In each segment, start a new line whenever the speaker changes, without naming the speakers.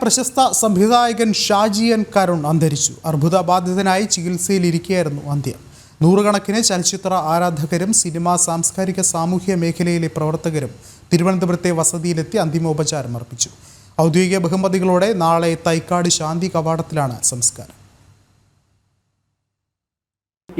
പ്രശസ്ത സംവിധായകൻ ഷാജിയൻ കരുൺ അന്തരിച്ചു. അർബുദബാധിതനായി ചികിത്സയിലിരിക്കുകയായിരുന്നു അന്ത്യം. നൂറുകണക്കിന് ചലച്ചിത്ര ആരാധകരും സിനിമാ സാംസ്കാരിക സാമൂഹ്യ മേഖലയിലെ പ്രവർത്തകരും തിരുവനന്തപുരത്തെ വസതിയിലെത്തി അന്തിമോപചാരം അർപ്പിച്ചു. ഔദ്യോഗിക ബഹുമതികളോടെ നാളെ തൈക്കാട് ശാന്തി കവാടത്തിലാണ് സംസ്കാരം.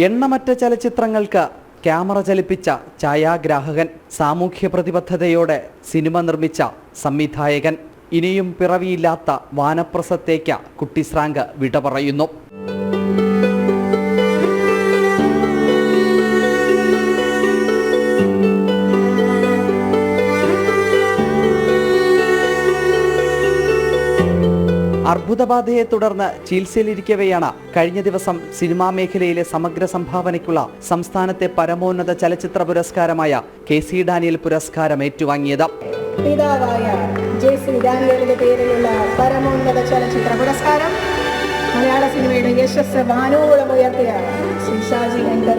എണ്ണമറ്റ ചലച്ചിത്രങ്ങൾക്ക് ക്യാമറ ചലിപ്പിച്ച ഛായാഗ്രാഹകൻ സാമൂഹ്യ പ്രതിബദ്ധതയോടെ സിനിമ നിർമ്മിച്ച സംവിധായകൻ ഇനിയും പിറവിയില്ലാത്ത വാനപ്രസത്തേക്ക് കുട്ടിശ്രാങ്ക് വിട പറയുന്നു. അർബുദബാധയെ തുടർന്ന് ചികിത്സയിലിരിക്കവെയാണ് കഴിഞ്ഞ ദിവസം സിനിമാ മേഖലയിലെ സമഗ്ര സംഭാവനയ്ക്കുള്ള സംസ്ഥാനത്തെ പരമോന്നത ചലച്ചിത്ര പുരസ്കാരമായ കെ സി ഡാനിയൽ പുരസ്കാരം ഏറ്റുവാങ്ങിയത്.
പിതാവായ ജെ സി ഡാനിയലിന്റെ പേരിലുള്ള പരമോന്നത ചലച്ചിത്ര പുരസ്കാരം. മലയാള സിനിമയുടെ യശസ് വാനോളം ഉയർത്തിയ ശ്രീ ഷാജി എന്റെ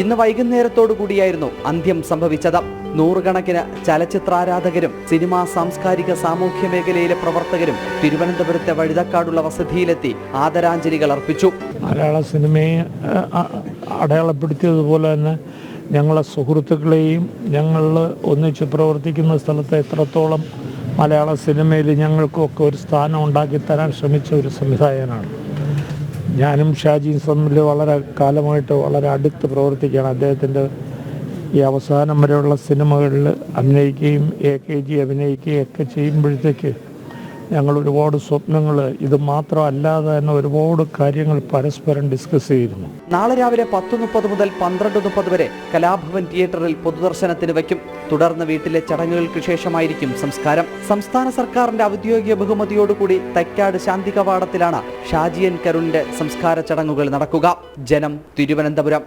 ഇന്ന് വൈകുന്നേരത്തോടു കൂടിയായിരുന്നു അന്ത്യം സംഭവിച്ചത്. നൂറുകണക്കിന് ചലച്ചിത്രാരാധകരും സിനിമാ സാംസ്കാരിക സാമൂഹ്യ മേഖലയിലെ പ്രവർത്തകരും തിരുവനന്തപുരത്തെ വഴുതക്കാടുള്ള വസതിയിലെത്തി ആദരാഞ്ജലികൾ അർപ്പിച്ചു.
മലയാള സിനിമയെ അടയാളപ്പെടുത്തിയതുപോലെ തന്നെ ഞങ്ങളെ സുഹൃത്തുക്കളെയും ഞങ്ങൾ ഒന്നിച്ച് പ്രവർത്തിക്കുന്ന സ്ഥലത്ത് എത്രത്തോളം മലയാള സിനിമയിൽ ഞങ്ങൾക്കൊക്കെ ഒരു സ്ഥാനം ഉണ്ടാക്കി തരാൻ ശ്രമിച്ച ഒരു സംവിധായകനാണ്. ഞാനും ഷാജിയും തമ്മിൽ വളരെ കാലമായിട്ട് വളരെ അടുത്ത് പ്രവർത്തിക്കുകയാണ്. അദ്ദേഹത്തിന്റെ ഈ അവസാനം വരെയുള്ള സിനിമകളിൽ അഭിനയിക്കുകയും എ കെ ജി അഭിനയിക്കുകയും ഒക്കെ ചെയ്യുമ്പോഴത്തേക്ക് ഞങ്ങൾ ഒരുപാട് സ്വപ്നങ്ങൾ ഇത് മാത്രമല്ലാതെ തന്നെ ഒരുപാട് കാര്യങ്ങൾ പരസ്പരം ഡിസ്കസ് ചെയ്തിരുന്നു.
നാളെ രാവിലെ പത്ത് മുപ്പത് മുതൽ പന്ത്രണ്ട് മുപ്പത് വരെ കലാഭവൻ തിയേറ്ററിൽ പൊതുദർശനത്തിന് വയ്ക്കും. തുടർന്ന് വീട്ടിലെ ചടങ്ങുകൾക്ക് ശേഷമായിരിക്കും സംസ്കാരം. സംസ്ഥാന സർക്കാരിന്റെ ഔദ്യോഗിക ബഹുമതിയോടുകൂടി തൈക്കാട് ശാന്തി കവാടത്തിലാണ് ഷാജിയൻ കരുണിന്റെ സംസ്കാര ചടങ്ങുകൾ നടക്കുക. ജനം തിരുവനന്തപുരം.